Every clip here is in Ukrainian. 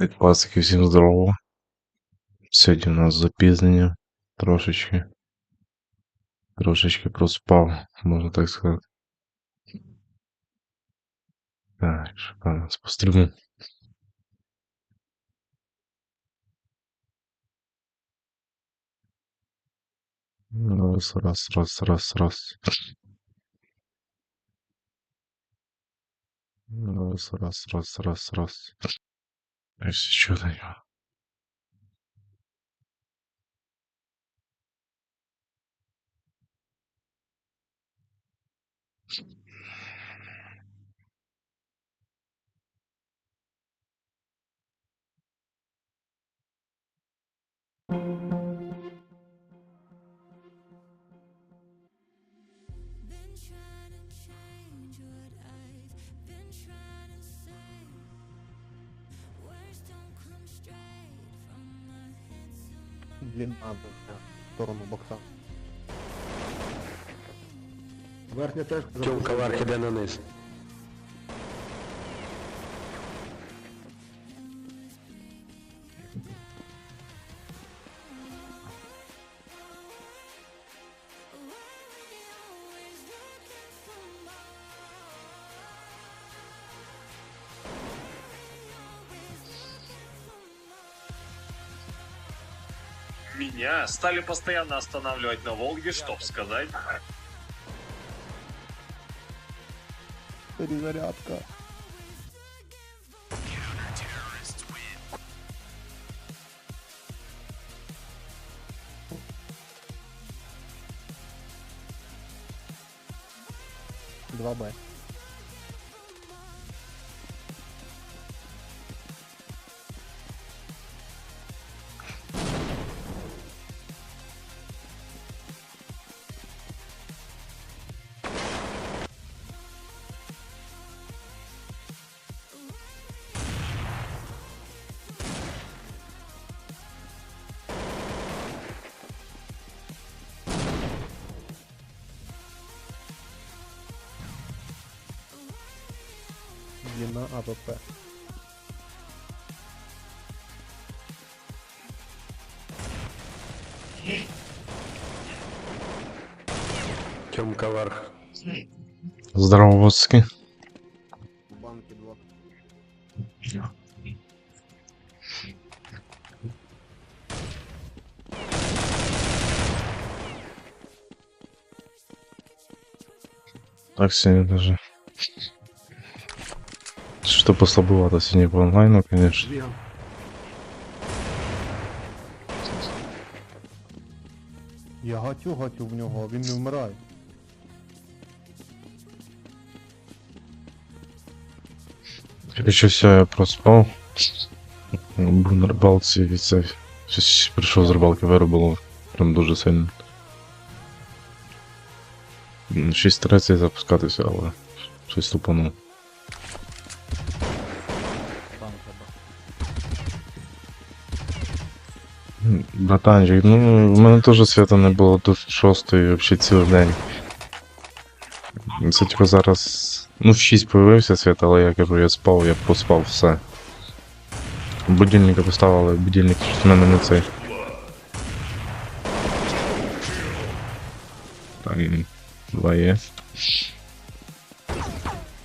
Від пасики всім здорово. Сьогодні у нас запізнення трошечки. Трошечки проспав, можна так сказати. Так, шукаємо спостерігу. Раз, раз, раз, раз, раз. Раз, раз, раз, раз, раз. Ось що до нього. Been Длина в сторону бокса. Верхня теж Тьомка верх іде на низ. Меня стали постоянно останавливать на Волге, чтоб сказать. перезарядка. Тьомка верх. Здорово, воцки. Банки два. Так сегодня даже. Что послабовато сегодня по онлайну, конечно. Я гатю гатю в нього, а він не вмирає. Короче, все, я проспав. Був на рибалці і це. Щось прийшов з рибалки, виробило прям дуже сильно. М, 6.30 запускатися, але щось тупанув. Братанчик, ну в мене теж свята не було до 6 взагалі цілий день. Це типу зараз. Ну, в 6 появився світ, але я кажу, я спав, я поспав все. Будильника поставили, будильник в мене не цей. Так, два є.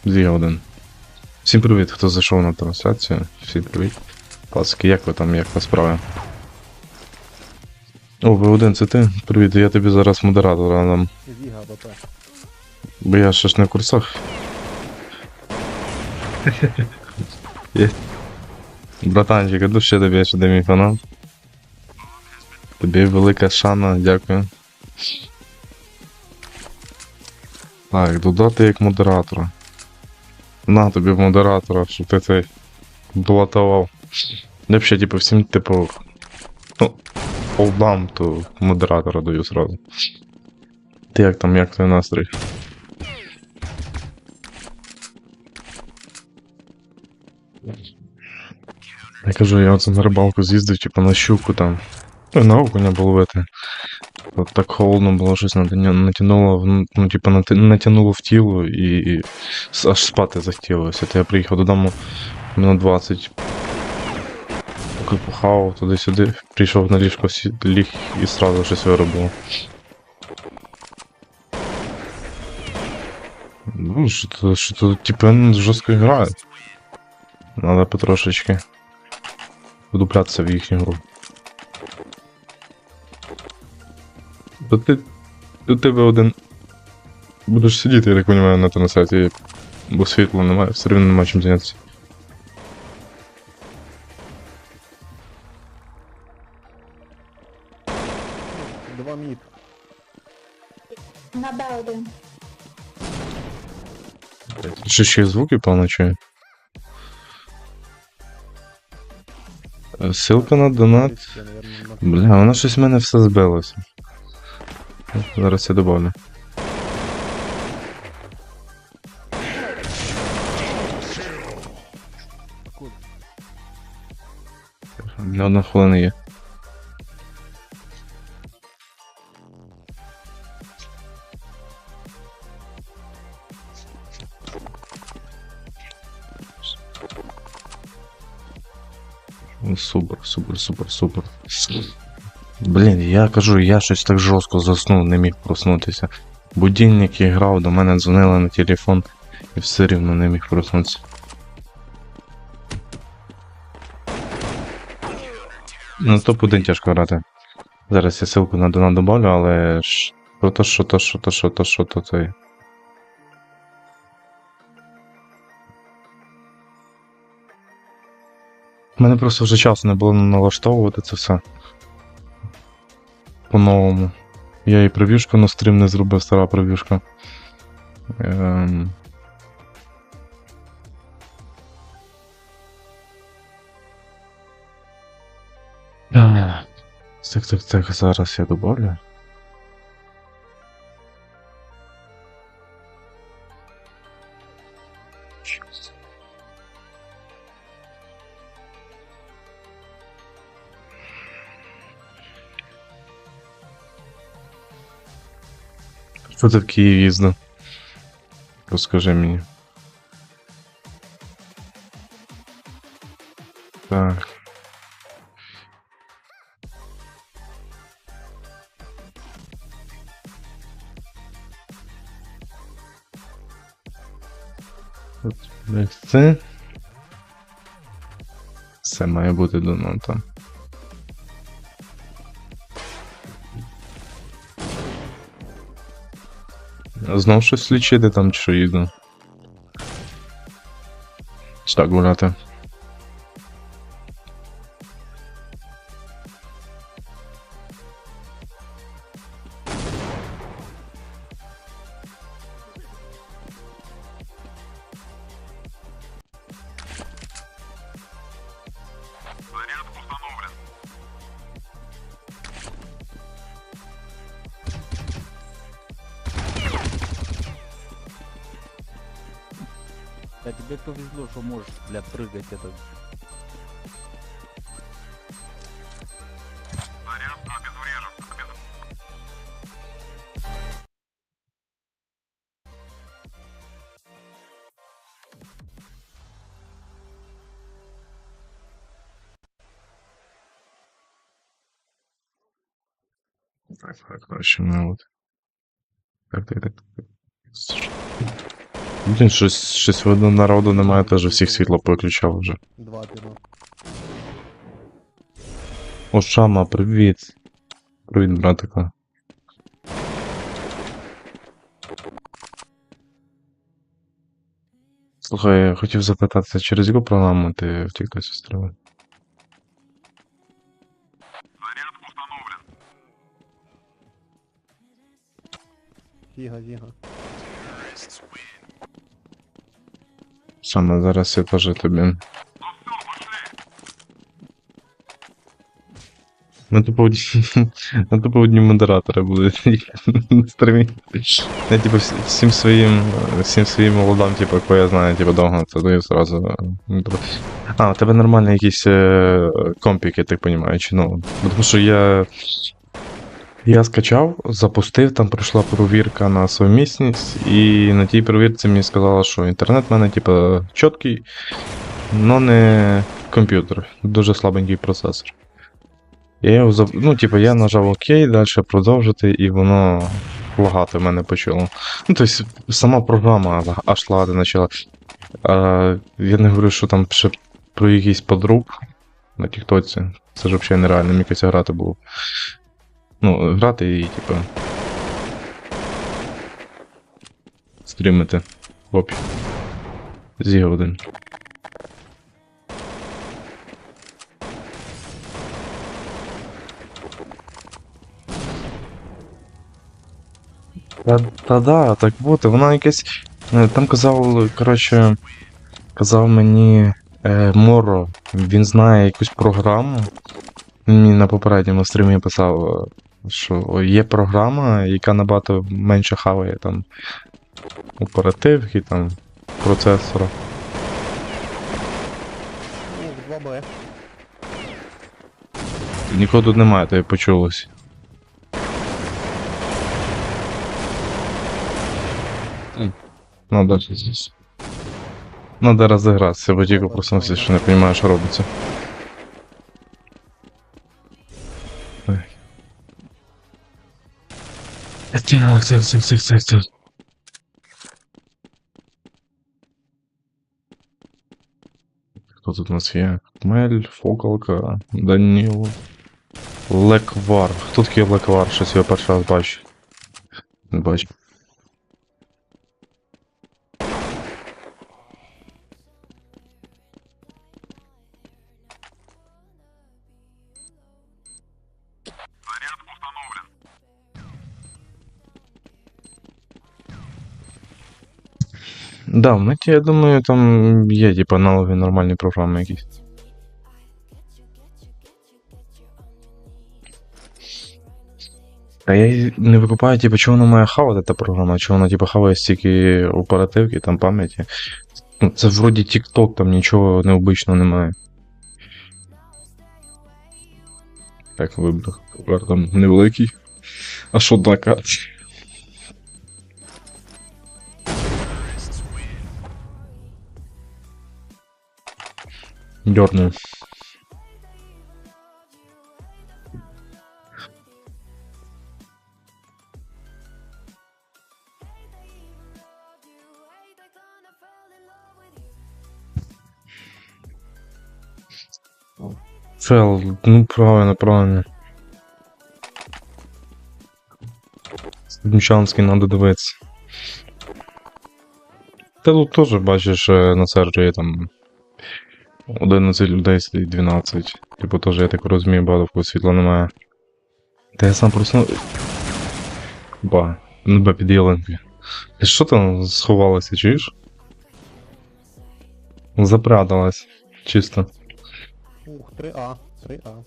Дві один. Всім привіт, хто зайшов на трансляцію. Всім привіт. Пацки, як ви там, як ви справи? О, V1, це ти? Привіт, я тобі зараз модератора дам. Бо я ще ж на курсах. Є. Братанчик, а душе тобі ще мій фанат. Тобі велика шана, дякую. Так, додати як модератора. На тобі модератора, щоб ти цей блатував. Взагалі, типу, всім, типу. Ну, олдам, то модератора даю сразу. Ти як там, як твій настрій? Я кажу, я оце на рибалку з'їздив, типу на щуку там. Ну, на окуня було ловити. От так холодно було щось натя- натягнуло, в- ну, типу, натягнуло в тіло і, аж спати захотілося. То я приїхав додому минут 20 трохи похавав туди-сюди, прийшов на ліжко, ліг і сразу щось виробив. Ну, що то, що то, типу, він жорстко грає. Надо потрошечки вдуплятися в їхню гру. Та ти. У тебе один. Будеш сидіти, я так розумію, на тому сайті, бо світла немає, все рівно немає чим зайнятися. Два мід. На Б один. Ще ще й звуки певно Ссылка на донат. Бля, воно щось в мене все збилося. Зараз я добавлю. Не одна хвилина є. Супер, супер. Блін, я кажу, я щось так жорстко заснув, не міг проснутися. Будильник грав, до мене дзвонили на телефон і все рівно не міг проснутися. Ну, топ-1 тяжко грати. Зараз я ссылку на донат добавлю, але про то, що то, що то, що то, що то, це. У мене просто вже часу не було налаштовувати це все. По-новому. Я і прев'юшку на стрім не зробив, стара прев'юшка. Ем... Так, так, так, зараз я добавлю. Що ти в Київ їздив? Розкажи мені. Так. От, Це. Це має бути доната. Знов щось лічити там, чи що їду. Так гуляти. Тебе повезло, что можешь, бля, прыгать это. Так, коротше, ну от. Так, так, так. Так. Блін, щось, щось видно народу немає, теж всіх світло повиключав вже. Два піно. О, Шама, привіт. Привіт, братика. Слухай, я хотів запитатися, через яку програму ти втік до сестри? Фіга, фіга. Шама, зараз я теж тобі. Типу, одні, ну, типу, одні модератори будуть на стрімі. Я, типу, всі- всім своїм, всім своїм молодам, типу, кого я знаю, типу, довго, то даю зразу. ну, типу. А, у тебе нормальний якийсь е, компік, я так розумію, чи ну. Тому що я. Я скачав, запустив, там пройшла провірка на совмісність, і на тій провірці мені сказали, що інтернет в мене, типу, чіткий, но не комп'ютер. Дуже слабенький процесор. Я його зав... Ну, типу, я нажав ОК, далі продовжити, і воно лагати в мене почало. Ну, тобто, сама програма аж лагати почала. А, я не говорю, що там ще про якийсь подруг на Тіктоці. Це ж взагалі нереально, мені якось грати було. Ну, грати і, типу. Стрімити. Оп. Зі один. Та, та да, так бути. Вона якась. е, Там казав, коротше, казав мені е, Моро, він знає якусь програму. Мені на попередньому стрімі писав, е, що є програма, яка набагато менше хаває там оперативки, там, процесора. Ух, 2Б. Нікого тут немає, то я почулось. Надо здесь. Надо розігратися, бо тільки проснувся, що не розумію, що робиться. Так, так, так, так, так, так. Хто тут у нас є? Мель, Фокалка, Даніл. Леквар. Хто такий Леквар? Щось я перший раз бачу. Да, в неті, я думаю, там є, типу, аналоги нормальні програми якісь. А я не викупаю, типу, чого вона має хавати та програма, чого вона, типу, хаває стільки оперативки, там пам'яті. Ну, це вроді TikTok, там нічого необичного немає. Так. Тепер там невеликий. А що така? Дерну. Фел, ну правильно, правильно. Мчанський надо дивитися. Та тут теж бачиш е, на сервері там 11 людей сидить 12. Типу теж, я так розумію, багато в кого світла немає. Та я сам проснув. Ба, ну ба під ялинкою. Ти що там сховалася, чуєш? Запряталась. Чисто. Ух, 3А. 3А.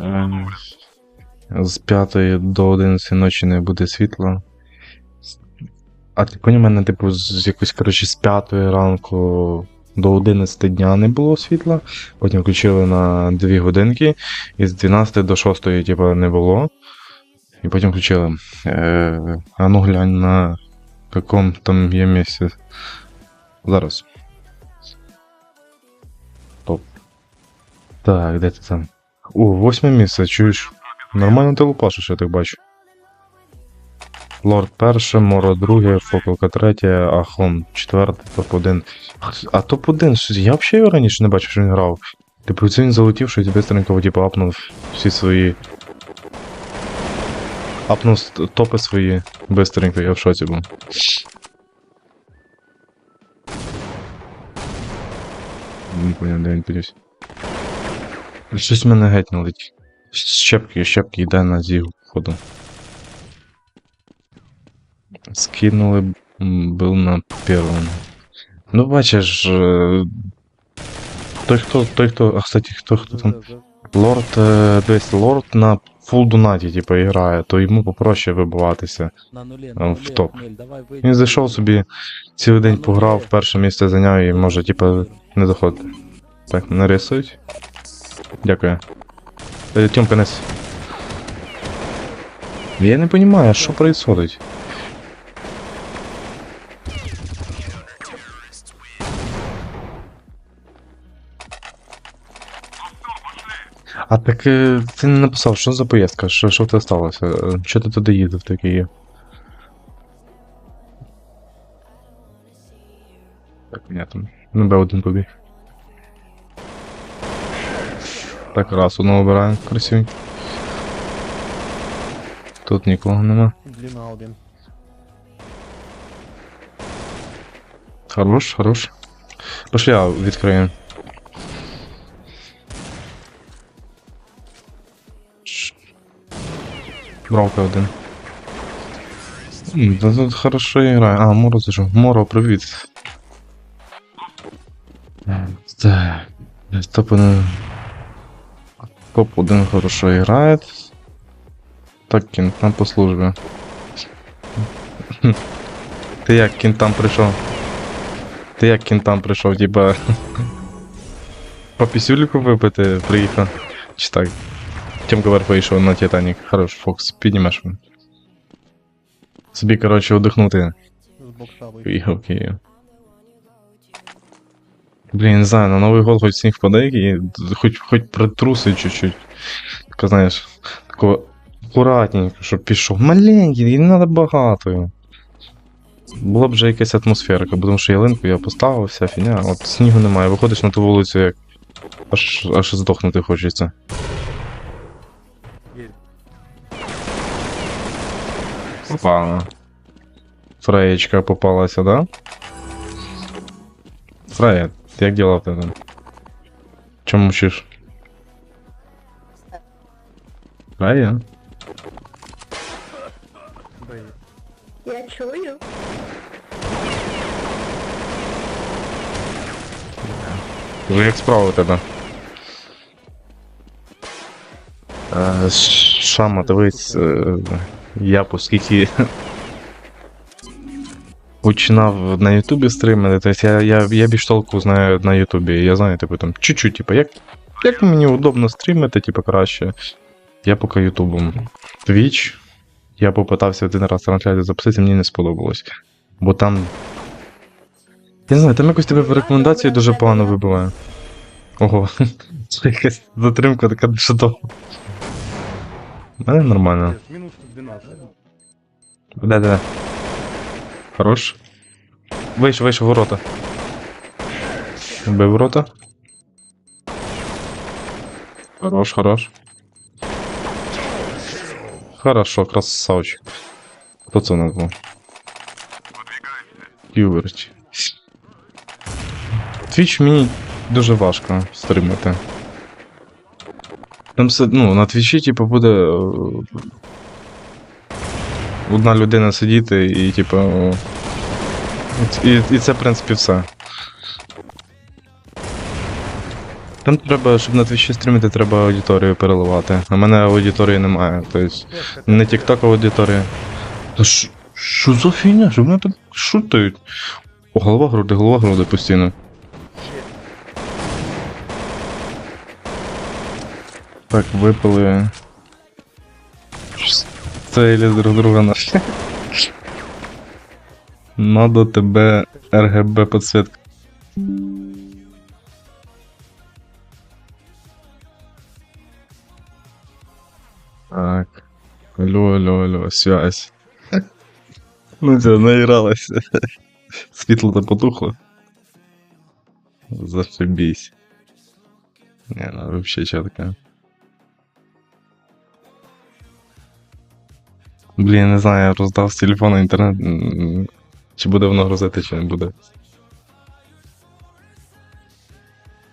Е, З 5 до 11 ночі не буде світла. А ти поняв, мене, типу, з якось, коротше, з 5 ранку до 11 дня не було світла. Потім включили на 2 годинки, і з 12 до 6, типу, не було. І потім включили. Е, а ну глянь на якому там є місці. Зараз. Топ. Так, де ти там? О, восьме місце, чуєш? Нормально ти лупашиш, я так бачу. Лорд перше, Моро друге, Фокалка третє, Ахон четверте, топ-1. А топ-1, щось я взагалі його раніше не бачив, що він грав. Типу, це він залетів, щось бистренько, типу, апнув всі свої. Апнув топи свої бистренько, я в шоці був. Не поняв, де він підівся. Щось мене геть не летить. Щепки, щепки йде на зіг ходу. Скинули был на первом. Ну, бачиш, е, той хто, той хто, а кстати, хто хто там. Лорд, десь лорд на фул донаті, типу, грає, то йому попроще вибиватися. На в топ. Він зайшов собі, цілий день пограв, перше місце зайняв і може, типу, не доходити. Так, нарисують. Дякую. Е, Тьомка нес. Я не розумію, що происходить. А так е, ти не написав, що за поїздка? Що, що в тебе сталося? Е, Що ти туди їздив такий? Так, там. На Б1 побіг. Так, раз, одного обираємо, красивий. Тут нікого нема. Длина один. Хорош, хорош. Пошли, я відкрию. Бровка один. Да тут хорошо грає. А, Моро зайшов. Моро, привіт. Так. Топ один. Топ один хорошо грає. Так, кінт там по службі. Ти як кінтам прийшов? Ти як кінтам прийшов, типа. По пісюліку випити приїхав. Чи так? Тімка Верх вийшов на Титанік. Хорош, Фокс, піднімеш. Собі, коротше, одихнути. З бокса вийшов. Поїхав в Київ. Блін, не знаю, на Новий год хоч сніг впаде і хоч, хоч притруси чуть-чуть. Така, знаєш, такого акуратненько, щоб пішов. Маленький, і не треба багато. Була б вже якась атмосферка, тому що ялинку я поставив, вся фіня, от снігу немає, виходиш на ту вулицю, як аж, аж здохнути хочеться. Опа. Фреєчка попалася, да? Фрея, як діла в тебе? Чому мовчиш? Фрея? Я чую. Ну як справа у тебе? Е, Шама, дивись, е, я оскільки починав на Ютубі стримити, тобто я, я, я більш толку знаю на Ютубі. Я знаю, типу там чуть-чуть, типу, як, як мені удобно стрімити, типу, краще. Я поки Ютубом. Twitch. Я попитався один раз трансляцію записати, мені не сподобалось. Бо там. Я не знаю, там якось тебе в рекомендації дуже погано вибиває. Ого, це якась затримка така довга. У мене нормально. Мінус 12. Да-да. Хорош. Вийшов, вийшов ворота. Бив ворота. Хорош, хорош. Хорошо, красавчик. Хто це у нас був? Юверч. Твіч мені дуже важко стримати. Там все, ну, на твічі, типу, буде. Одна людина сидіти і, типу. І, і це, в принципі, все. Там треба, щоб на твічі стрімити, треба аудиторію переливати. А мене аудиторії немає. Тобто, не TikTok аудиторія. Та що за фігня? Що мене так шутають? О, голова груди, голова груди постійно. Так, випили. Целі друг друга нашли. Надо тебе РГБ подсвітка. Так. Алло, алло, алло, связь. Ну це наігралася. Світло-то потухло. Зашибись. Не, ну вообще чітко. Блін, не знаю, я роздав з телефону інтернет. Чи буде воно грузити, чи не буде.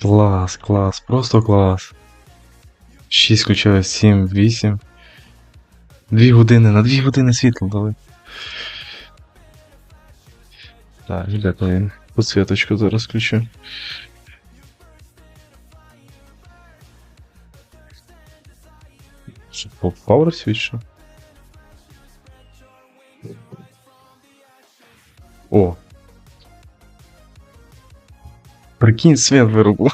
Клас, клас, просто клас. 6 включаю, 7, 8. 2 години, на 2 години світло дали. Так, він? Посвіточку зараз включу. Power Switch? О. Прикинь, свет вирубив.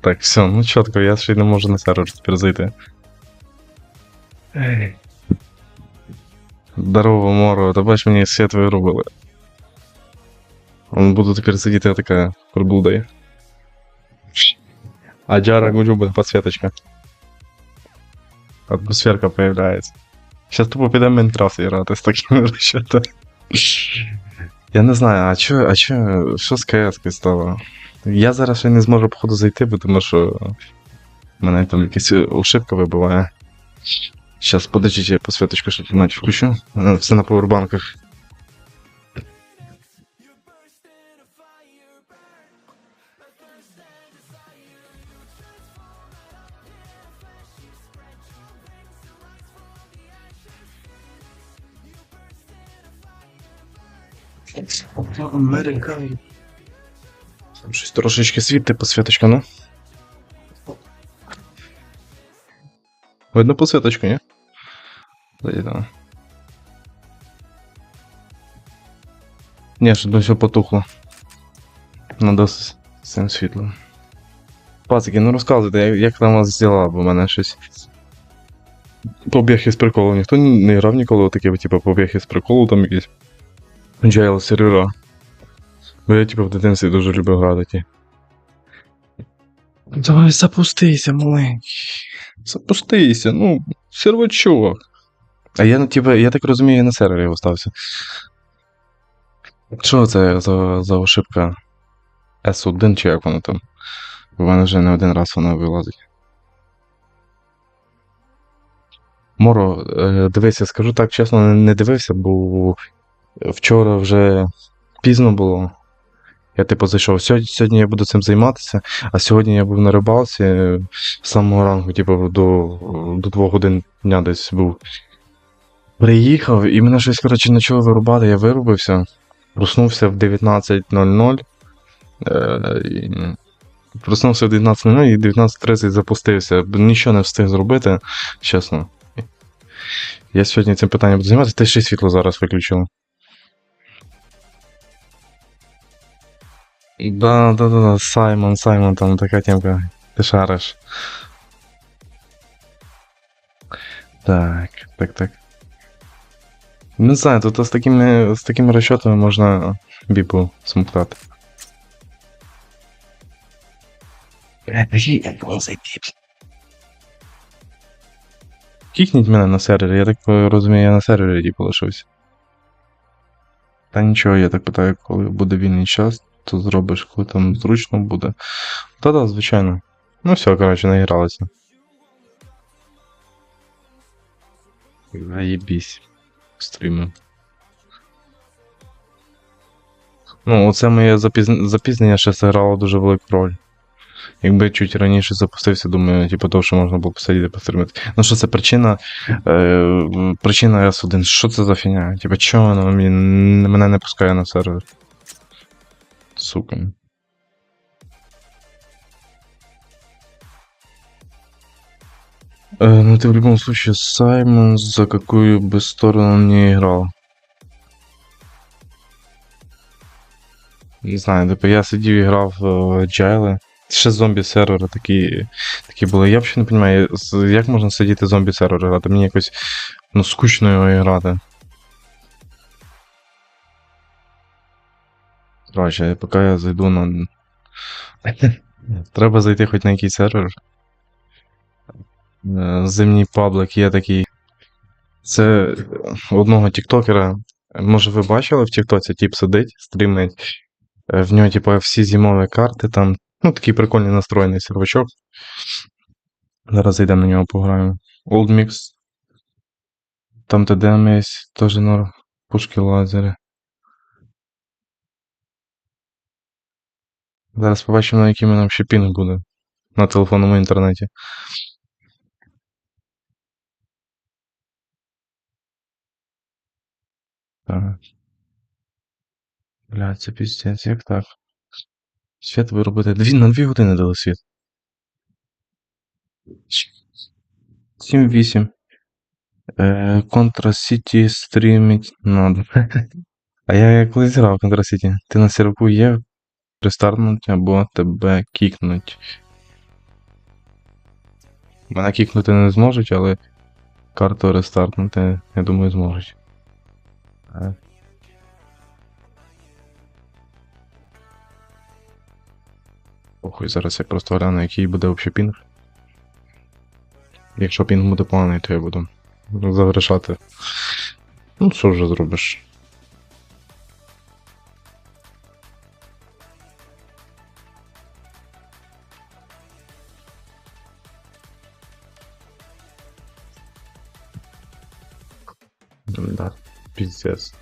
Так, все, ну чітко, я ще й не можу на сервер тепер зайти. Ей. Здорово, Моро, та бач мені свет вирубили. Он буду тепер сидіти така приблудою. А Джара Гуджу буде подсветочка. Атмосферка появляється. Сейчас тупо піде Майнкрафт грати з такими розчетами. Я не знаю, а чо, а чо, що з КС стало? Я зараз ще не зможу, походу, зайти, бо тому що мене там якась ошибка вибиває. Сейчас, подождите, я посвяточку ще включу. Е, Все на повербанках. Америка. Там щось трошечки світить посвяточка, ну. Видно посвяточку, ні? Да. Ні, що до все потухло. Надо з цим світлом. Пацики, ну розказуйте, як, там вас діла, бо в мене щось. Побіг із приколу. Ніхто не грав ніколи таке, типу, побіг із приколу там якийсь. Джайл сервера. Бо я, типу, в дитинстві дуже любив грати ті. Давай запустися, маленький. Запустися, ну, сервачок. А я, ну, типу, я так розумію, я на сервері остався. Що це за, за ошибка? S1 чи як воно там? У мене вже не один раз вона вилазить. Моро, е, дивись, я скажу так чесно, не дивився, бо вчора вже пізно було. Я типу зайшов. Сьогодні, сьогодні я буду цим займатися, а сьогодні я був на рибалці е, з самого ранку, типу, до, до 2 годин дня десь був. Приїхав і мене щось, коротше, почало вирубати, я вирубився. Проснувся в 19.00. Е, проснувся в 19.00 і в 19.30 запустився. Нічого не встиг зробити, чесно. Я сьогодні цим питанням буду займатися, ти ще й світло зараз виключила. Да, да, да, да, Саймон, Саймон, там така темка. Ти шариш. Так, так, так. Не знаю, тут з такими, з такими розчотами можна біпу смоктати. Кікніть мене на сервері, я так розумію, я на сервері типу лишився. Та нічого, я так питаю, коли буде вільний час, то зробиш, коли там зручно буде. Та-да, звичайно. Ну все, коротше, наігралися. Наєбісь. Стріми. Ну, оце моє запізн... запізнення ще зіграло дуже велику роль. Якби чуть раніше запустився, думаю, типу, того, що можна було посидіти постримати. Ну що це причина. Е, причина S1. Що це за фігня? Типа, чого вона мене не пускає на сервер? Сука. Э, ну ты в любом случае Саймон за какую бы сторону не играл. Не знаю, типу я сидів і грав в Джайли. Ще зомбі сервери такі, такі були. Я взагалі не розумію, як можна сидіти зомбі сервери грати? Мені якось ну, скучно його грати. Короче, поки я зайду на. Треба зайти хоч на якийсь сервер. Е, Зимній паблик є такий. Це одного тіктокера. Може, ви бачили в Тіктоці, тип сидить, стрімить. Е, В нього, типу, всі зимові карти там. Ну, такий прикольний настроєний сервачок. Зараз зайдемо на нього пограємо. Old Mix. Там ТДМ є, теж на пушки лазери. Зараз побачимо, на який нам ще пінг буде на телефонному інтернеті. Так. Бля, це піздець, як так? Світ виробити. Дві, на дві години дали світ. 7-8. Е, Contra City стрімить надо. А я колись грав в Contra City. Ти на серваку є рестартнуть або тебе кікнуть. Мене кікнути не зможуть, але карту рестартнути, я думаю, зможуть. Похуй, зараз я просто гляну, який буде взагалі пінг. Якщо пінг буде поганий, то я буду завершати. Ну, що вже зробиш? This.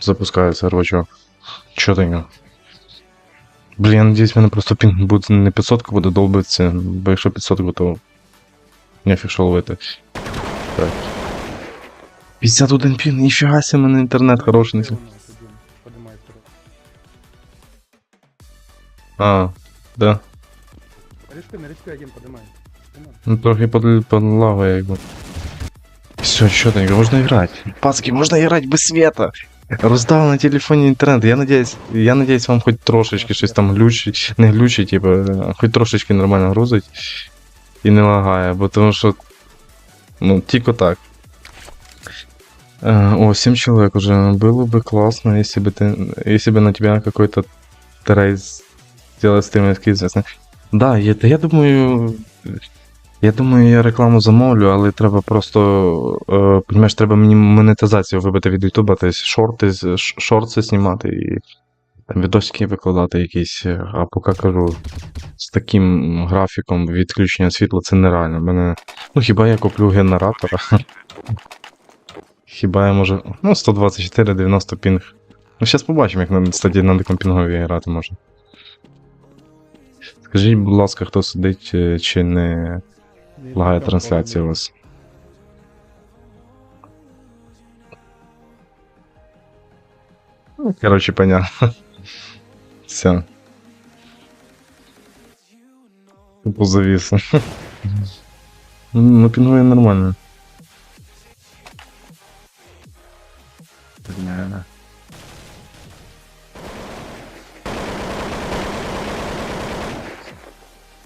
Запускается рвачок. Чотенько. Блін, я надіюсь, в мене просто пінг буде не 500 буде долбитися, бо якщо 500, то нефіг що ловити. Так. 51 пін, ніфіга себе, в мене інтернет хороший. не Подимай вперед. А, да. Рискуй, не рискуй, один подимай. Подимай. Ну, трохи под, подлагає, якби. Все, чотенько, можна грати. Пацки, можна грати без света. Роздав на телефоні інтернет. Я надіюсь, я надіюсь, вам хоч трошечки щось там глючить, не глючить, типу, а хоч трошечки нормально грузить і не лагає, бо тому що. Ну, тільки так. Э, О, 7 человек уже. Было бы классно, если бы ты, если бы на тебя какой-то трейс сделать стримерский известный. Да, я, та я думаю. Я думаю, я рекламу замовлю, але треба просто. Е, треба мені монетизацію вибити від Ютуба, тобто шорти, шорти знімати і там відосики викладати якісь. А поки кажу, з таким графіком відключення світла це нереально. Мене. Ну хіба я куплю генератора? Хіба я можу. Ну, 124, 90 пінг. Ну, зараз побачимо, як на стадії на декомпінгові грати можна. Скажіть, будь ласка, хто сидить е, чи Не лагає трансляція у вас? Ну, Короче, понятно. Все. Тупо завис. Ну, пингує нормально.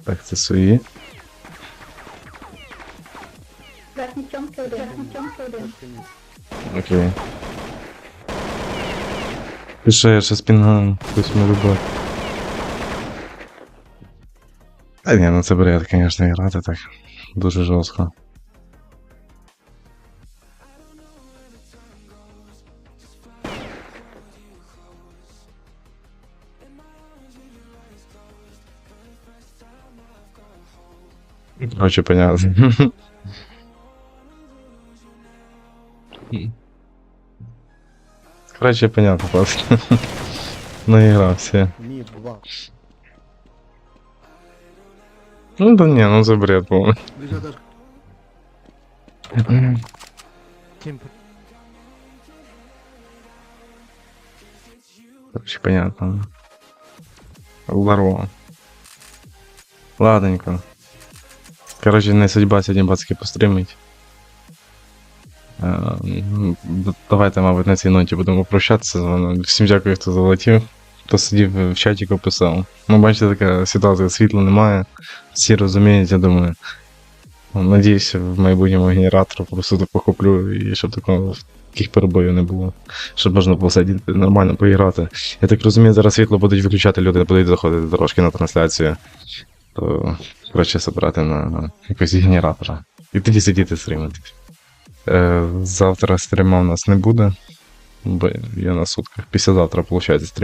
Так, це свої. Верхній чомки один, верхній чомки один. Окей. Пише, я ще спінгаю, хтось може бути. А ні, ну це бред, звісно, грати так. Дуже жорстко. Короче, понятно. Короче, понятно, просто. Наигрався. Ні, два. Ну да не, ну це бред, по-моєму. Короче, понятно. Здорово. Ладненько. Короче, не судьба сьогодні бацьки постримить. Е, д- Давайте, мабуть, на цій ноті будемо прощатися з вами. Всім дякую, хто залетів. Хто сидів в чаті, писав. Ну, бачите, така ситуація, світла немає. Всі розуміють, я думаю. Надіюся, в майбутньому генератор просто таку куплю і щоб такого таких перебоїв не було. Щоб можна було сидіти нормально поіграти. Я так розумію, зараз світло будуть виключати, люди будуть заходити трошки на трансляцію. То краще забрати на якогось генератора. І тоді сидіти стримати. Е, завтра стріма у нас не буде. Бо я на сутках. Післязавтра, виходить, стрім.